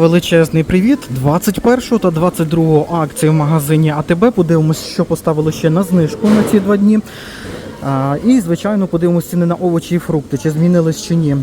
величезний привіт. 21 та 22 акції в магазині АТБ. Подивимось, що поставили ще на знижку на ці два дні. І, звичайно, подивимось ціни на овочі і фрукти, чи змінились чи ні.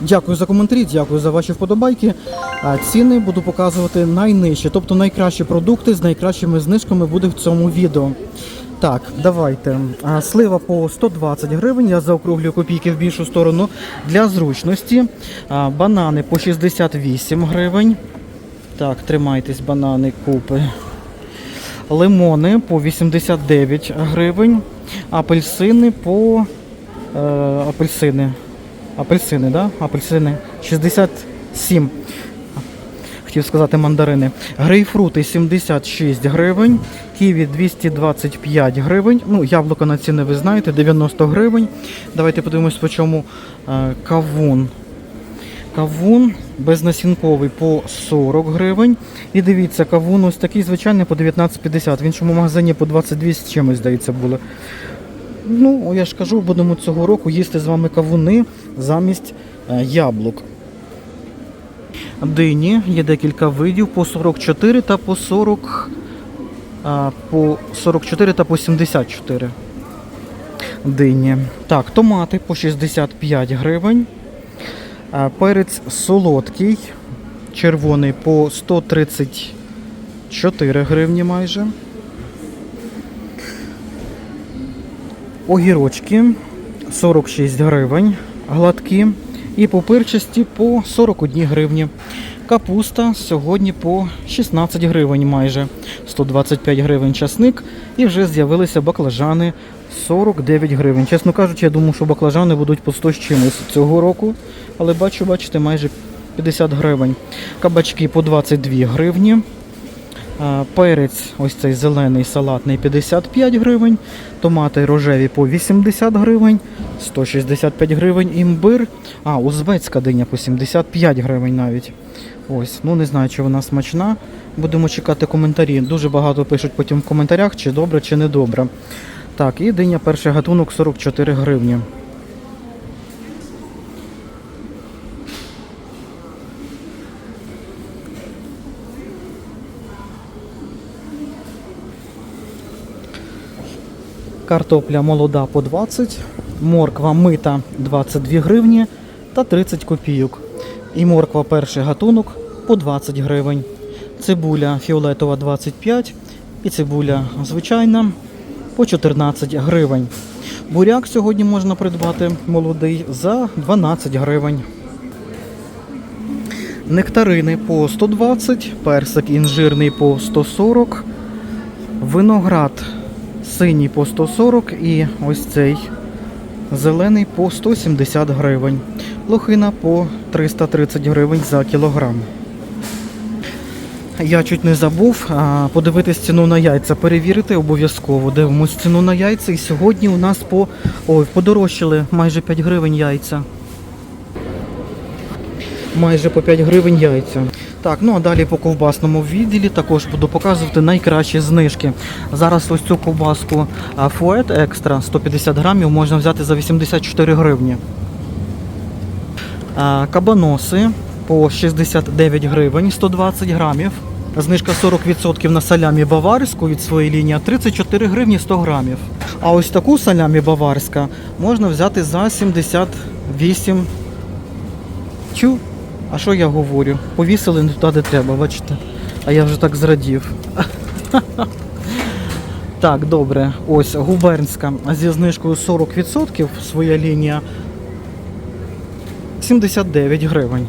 Дякую за коментарі, дякую за ваші вподобайки. Ціни буду показувати найнижчі, тобто найкращі продукти з найкращими знижками буде в цьому відео. Так, давайте. Слива по 120 гривень. Я заокруглюю копійки в більшу сторону для зручності. Банани по 68 гривень. Так, тримайтесь, банани купи. Лимони по 89 гривень. Апельсини по е, апельсини. Апельсини, да? Апельсини 67. Хотів сказати мандарини. Грейпфрути 76 гривень, ківі 225 гривень. Ну, яблуко на ціни ви знаєте, 90 гривень. Давайте подивимось, по чому е, кавун. Кавун безнасінковий по 40 гривень. І дивіться, кавун ось такий звичайний по 19,50. В іншому магазині по 22 з чимось, здається, було. Ну, я ж кажу, будемо цього року їсти з вами кавуни замість е, яблук. Дині є декілька видів по 44 та по 40 по 44 та по 74 дині. Так, томати по 65 гривень. Перець солодкий, червоний по 134 гривні майже. Огірочки 46 гривень гладкі. І пупирчасті по 41 гривні. Капуста сьогодні по 16 гривень майже. 125 гривень часник. І вже з'явилися баклажани 49 гривень. Чесно кажучи, я думав, що баклажани будуть по 100 з чимось цього року. Але бачу, бачите, майже 50 гривень. Кабачки по 22 гривні. А, Перець, ось цей зелений салатний 55 гривень, томати рожеві по 80 гривень, 165 гривень імбир, а узбецька диня по 75 гривень навіть. Ось, ну не знаю, чи вона смачна. Будемо чекати коментарі. Дуже багато пишуть потім в коментарях, чи добре, чи не добре. Так, і диня перший гатунок 44 гривні. Картопля молода по 20, морква мита 22 гривні та 30 копійок. І морква перший гатунок по 20 гривень. Цибуля фіолетова 25 і цибуля звичайна по 14 гривень. Буряк сьогодні можна придбати молодий за 12 гривень. Нектарини по 120, персик інжирний по 140, виноград синій по 140 і ось цей зелений по 170 гривень. Лохина по 330 гривень за кілограм. Я чуть не забув подивитись ціну на яйця, перевірити обов'язково. Дивимось ціну на яйця. І сьогодні у нас по ой, подорожчали майже 5 гривень яйця. Майже по 5 гривень яйця. Так, ну а далі по ковбасному відділі також буду показувати найкращі знижки. Зараз ось цю ковбаску Фует Екстра 150 грамів можна взяти за 84 гривні. Кабаноси по 69 гривень 120 грамів. Знижка 40% на салямі баварську від своєї лінії, 34 гривні 100 грамів. А ось таку салямі баварська можна взяти за 78 Чу, а що я говорю? Повісили не туди, де треба, бачите? А я вже так зрадів. Так, добре. Ось губернська зі знижкою 40% своя лінія 79 гривень.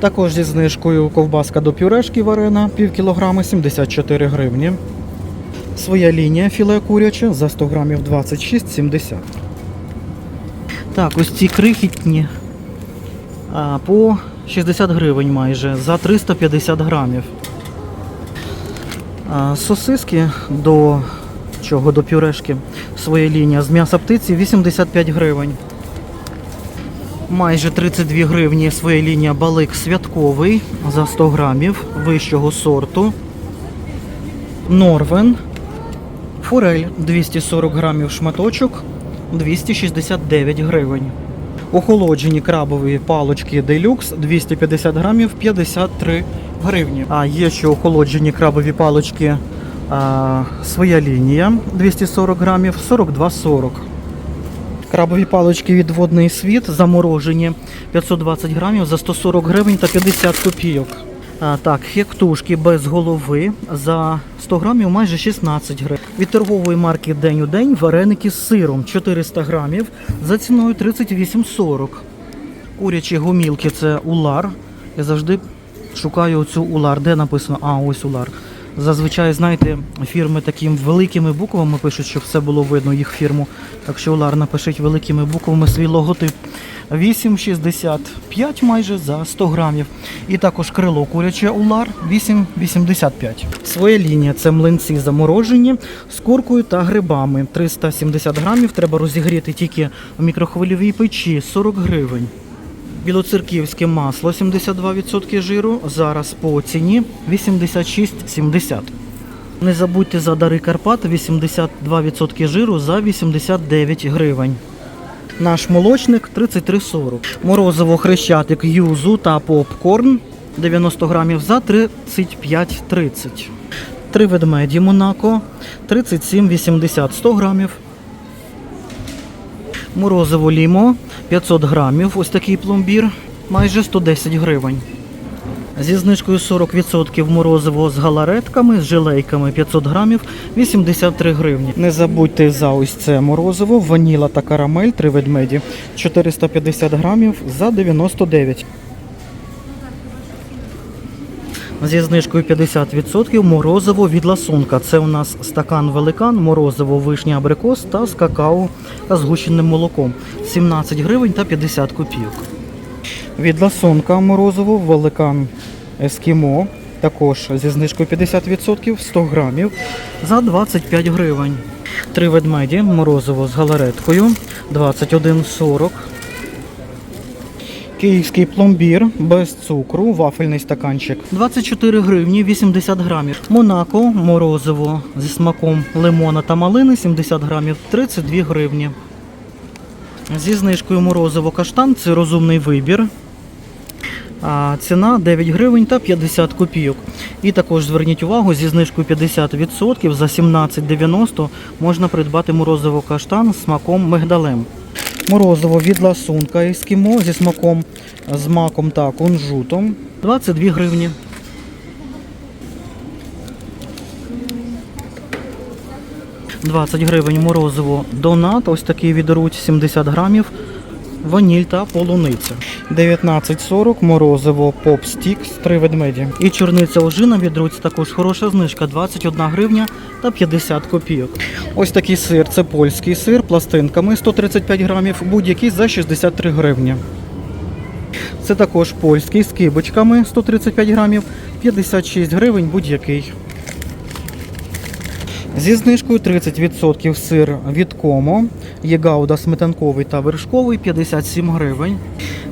Також зі знижкою ковбаска до пюрешки варена пів кілограми 74 гривні. Своя лінія філе куряче за 100 грамів 26,70. Так, ось ці крихітні по 60 гривень майже за 350 грамів. Сосиски до чого? До пюрешки. Своя лінія з м'яса птиці 85 гривень. Майже 32 гривні своя лінія балик святковий за 100 грамів вищого сорту. Норвен. Форель 240 грамів шматочок 269 гривень. Охолоджені крабові палочки Deluxe 250 грамів 53 гривні. А є ще охолоджені крабові палочки а, своя лінія 240 грамів 42,40. Крабові палочки від водний світ заморожені 520 грамів за 140 гривень та 50 копійок. Так, хектушки без голови за 100 грамів майже 16 гривень. Від торгової марки День у день вареники з сиром 400 грамів за ціною 38,40. Курячі гомілки це улар. Я завжди шукаю цю улар. Де написано? А, ось улар. Зазвичай, знаєте, фірми такими великими буквами пишуть, щоб все було видно їх фірму. Так що улар напишіть великими буквами свій логотип. 8,65 майже за 100 грамів. І також крило куряче улар 8,85. Своя лінія це млинці заморожені з куркою та грибами. 370 грамів треба розігріти тільки в мікрохвильовій печі 40 гривень. Білоцерківське масло 72% жиру. Зараз по ціні 86,70. Не забудьте за дари Карпат 82% жиру за 89 гривень. Наш молочник 33,40. Морозиво хрещатик юзу та попкорн 90 грамів за 35,30. Три ведмеді Монако 37,80 100 грамів. Морозиво лімо 500 грамів. Ось такий пломбір, майже 110 гривень. Зі знижкою 40% морозиво з галаретками, з жилейками 500 грамів 83 гривні. Не забудьте за ось це морозиво, ваніла та карамель, три ведмеді 450 грамів за 99. Зі знижкою 50% морозиво від ласунка. Це у нас стакан великан, морозиво вишня абрикос та з какао та згущеним молоком. 17 гривень та 50 копійок. Від ласунка морозиво великан ескімо. Також зі знижкою 50% 100 грамів за 25 гривень. Три ведмеді морозиво з галареткою 21,40. Київський пломбір без цукру, вафельний стаканчик. 24 гривні 80 грамів. Монако, морозиво зі смаком лимона та малини 70 грамів 32 гривні. Зі знижкою морозиво каштан це розумний вибір. А ціна 9 гривень та 50 копійок. І також зверніть увагу, зі знижкою 50% за 17,90 можна придбати морозиво каштан з смаком мигдалем. Морозиво від ласунка ескімо зі смаком з маком та кунжутом 22 гривні. «20 гривень морозиво донат. Ось такий відеруть 70 грамів. Ваніль та полуниця. 19,40 морозиво поп стікс, три ведмеді. І чорниця ожина відруць також хороша знижка 21 гривня та 50 копійок. Ось такий сир, це польський сир пластинками 135 грамів, будь-який за 63 гривні. Це також польський з кибочками 135 грамів, 56 гривень будь-який. Зі знижкою 30% сир від Комо. Є гауда сметанковий та вершковий 57 гривень.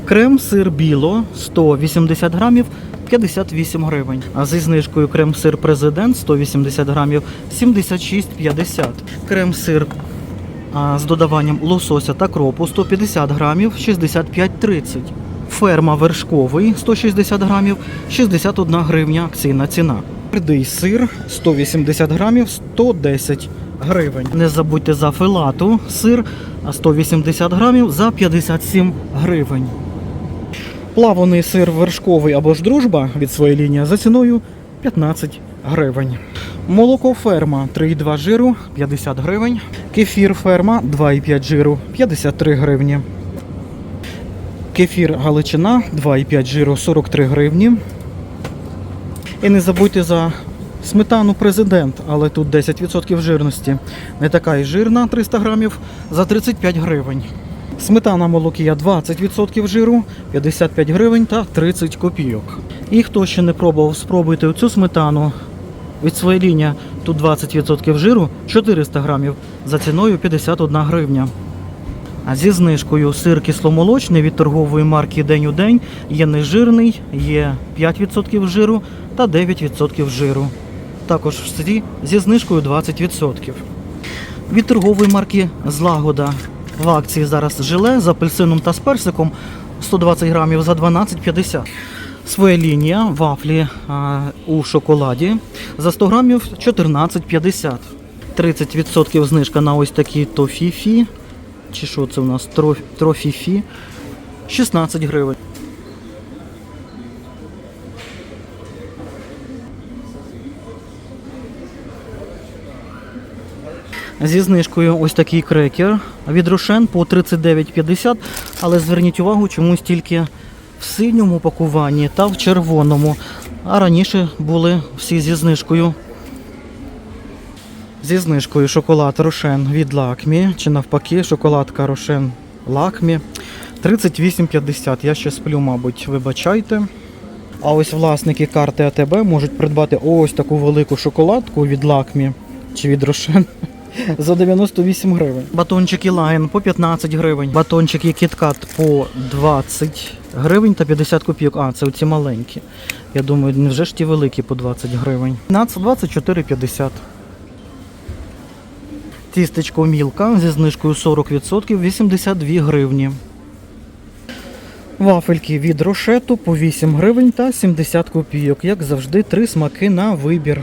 Крем сир біло 180 грамів 58 гривень. А зі знижкою крем сир президент 180 грамів 76,50. Крем сир з додаванням лосося та кропу 150 грамів 65,30. Ферма вершковий 160 грамів 61 гривня акційна ціна. Твердий сир 180 грамів 110 гривень. Не забудьте за филату сир 180 грамів за 57 гривень. Плаваний сир вершковий або ж дружба від своєї лінії за ціною 15 гривень. Молоко ферма 3,2 жиру 50 гривень. Кефір ферма 2,5 жиру 53 гривні. Кефір Галичина 2,5 жиру 43 гривні. І не забудьте за сметану президент, але тут 10% жирності. Не така і жирна 300 грамів за 35 гривень. Сметана молокія 20% жиру, 55 гривень та 30 копійок. І хто ще не пробував, спробуйте цю сметану від своєї лінії. Тут 20% жиру, 400 грамів за ціною 51 гривня. Зі знижкою сир кисломолочний від торгової марки День у день є нежирний, є 5% жиру та 9% жиру. Також в всі зі знижкою 20%. Від торгової марки Злагода В акції зараз желе з апельсином та з персиком 120 грамів за 12,50. Своя лінія вафлі а, у шоколаді за 100 грамів 14,50. 30% знижка на ось такі тофіфі. Чи що це у нас? Троф- Трофіфі. 16 гривень. Зі знижкою ось такий крекер від Рошен по 39,50, але зверніть увагу, чомусь тільки в синьому пакуванні та в червоному. А раніше були всі зі знижкою. Зі знижкою шоколад Рошен від Лакмі, чи навпаки, шоколадка Рошен Лакмі 38,50. Я ще сплю, мабуть, вибачайте. А ось власники карти АТБ можуть придбати ось таку велику шоколадку від Лакмі чи від Рошен за 98 гривень. Батончики Лайн по 15 гривень. Батончики Кіткат по 20 гривень та 50 копійок. А, це оці маленькі. Я думаю, невже ж ті великі по 20 гривень. Нац 24,50. Тістечко Мілка зі знижкою 40% 82 гривні. Вафельки від рошету по 8 гривень та 70 копійок. Як завжди, три смаки на вибір.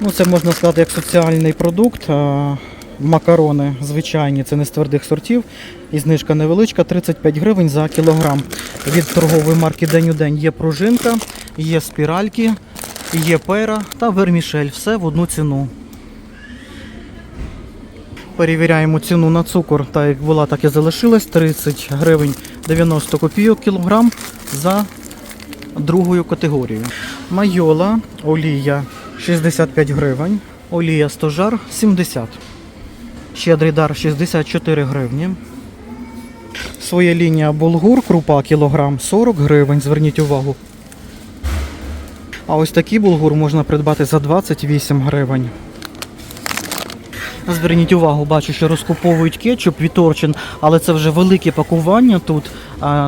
Ну, це можна сказати як соціальний продукт. Макарони звичайні, це не з твердих сортів. І знижка невеличка, 35 гривень за кілограм. Від торгової марки День у день є пружинка, є спіральки, є пера та вермішель. Все в одну ціну. Перевіряємо ціну на цукор, так як була, так і залишилась. 30 гривень 90 копійок кілограм за другою категорією. Майола, олія 65 гривень, олія стожар 70. Щедрий дар 64 гривні. Своя лінія булгур, крупа кілограм 40 гривень. Зверніть увагу. А ось такий булгур можна придбати за 28 гривень. Зверніть увагу, бачу, що розкуповують кетчуп від Торчин, але це вже велике пакування тут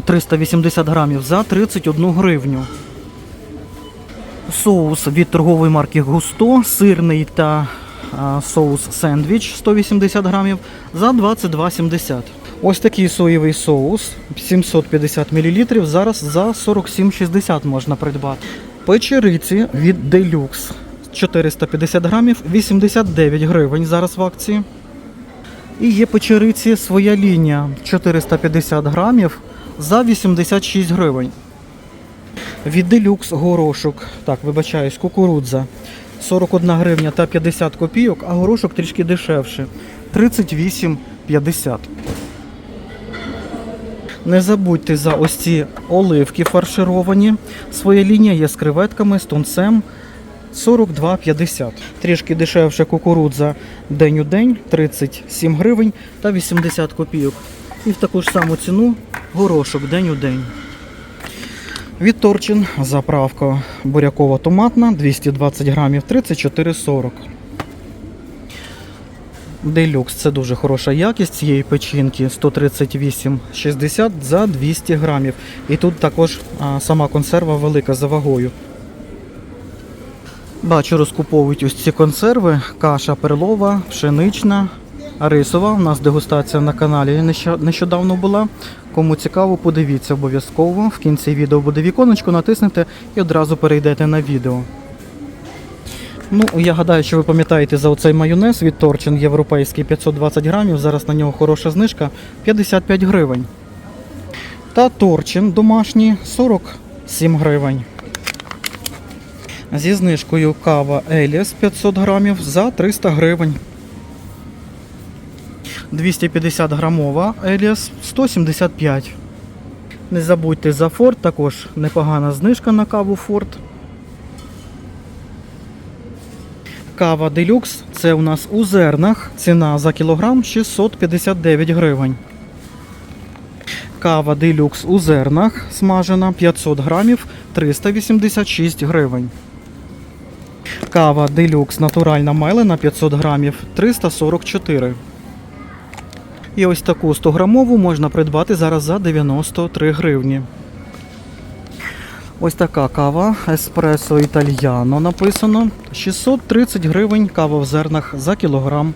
380 грамів за 31 гривню. Соус від торгової марки Густо, сирний та соус сендвіч 180 грамів за 22,70. Ось такий соєвий соус 750 мл зараз за 47,60 можна придбати. Печериці від Deluxe 450 грамів 89 гривень зараз в акції. І є печериці своя лінія 450 грамів за 86 гривень. Від Deluxe горошок, так, вибачаюсь, кукурудза 41 гривня та 50 копійок, а горошок трішки дешевше 38,50. Не забудьте за ось ці оливки фаршировані. Своя лінія є з креветками, з тунцем 42,50. Трішки дешевше кукурудза день у день 37 гривень та 80 копійок. І в таку ж саму ціну горошок день у день. Від Торчин заправка бурякова томатна 220 грамів 34,40. Делюкс це дуже хороша якість цієї печінки 138,60 за 200 грамів. І тут також сама консерва велика за вагою. Бачу, розкуповують ось ці консерви. Каша перлова, пшенична, рисова. У нас дегустація на каналі нещодавно була. Кому цікаво, подивіться обов'язково. В кінці відео буде віконечко, натиснете і одразу перейдете на відео. Ну, я гадаю, що ви пам'ятаєте за оцей майонез від Торчин європейський 520 грамів. Зараз на нього хороша знижка 55 гривень. Та Торчин домашній 47 гривень. Зі знижкою кава Еліас 500 грамів за 300 гривень. 250 грамова Еліас 175. Не забудьте за Форд, також непогана знижка на каву Форд. Кава Делюкс це у нас у зернах. Ціна за кілограм 659 гривень. Кава Делюкс у зернах смажена 500 грамів 386 гривень. Кава Делюкс натуральна мелена 500 грамів 344. І ось таку 100 грамову можна придбати зараз за 93 гривні. Ось така кава Еспресо Італьяно написано. 630 гривень кава в зернах за кілограм.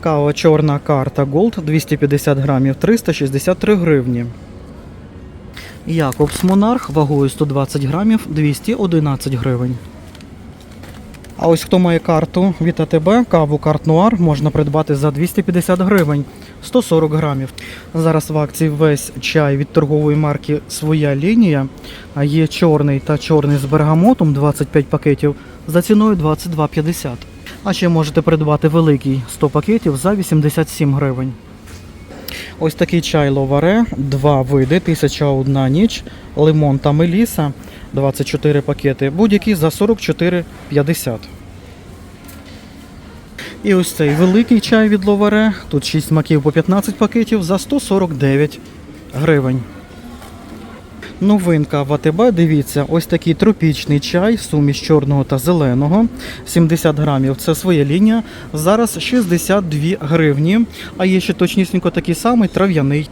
Кава чорна карта Gold 250 грамів 363 гривні. Якобс Монарх вагою 120 грамів 211 гривень. А ось хто має карту від АТБ, каву карт Нуар можна придбати за 250 гривень 140 грамів. Зараз в акції весь чай від торгової марки Своя лінія. А є чорний та чорний з бергамотом 25 пакетів за ціною 22,50. А ще можете придбати великий 100 пакетів за 87 гривень. Ось такий чай ловаре, два види, 1001 ніч, лимон та меліса, 24 пакети, будь-які за 44,50. І ось цей великий чай від ловаре, тут 6 смаків по 15 пакетів за 149 гривень. Новинка в АТБ, дивіться, ось такий тропічний чай, суміш чорного та зеленого. 70 грамів це своя лінія. Зараз 62 гривні. А є ще точнісінько такий самий трав'яний.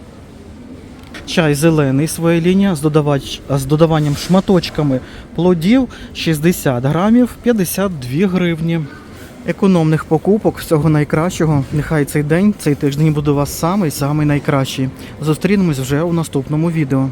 Чай зелений своя лінія з, додавач, з додаванням шматочками плодів 60 грамів 52 гривні. Економних покупок, всього найкращого. Нехай цей день, цей тиждень буде у вас самий самий найкращий. Зустрінемось вже у наступному відео.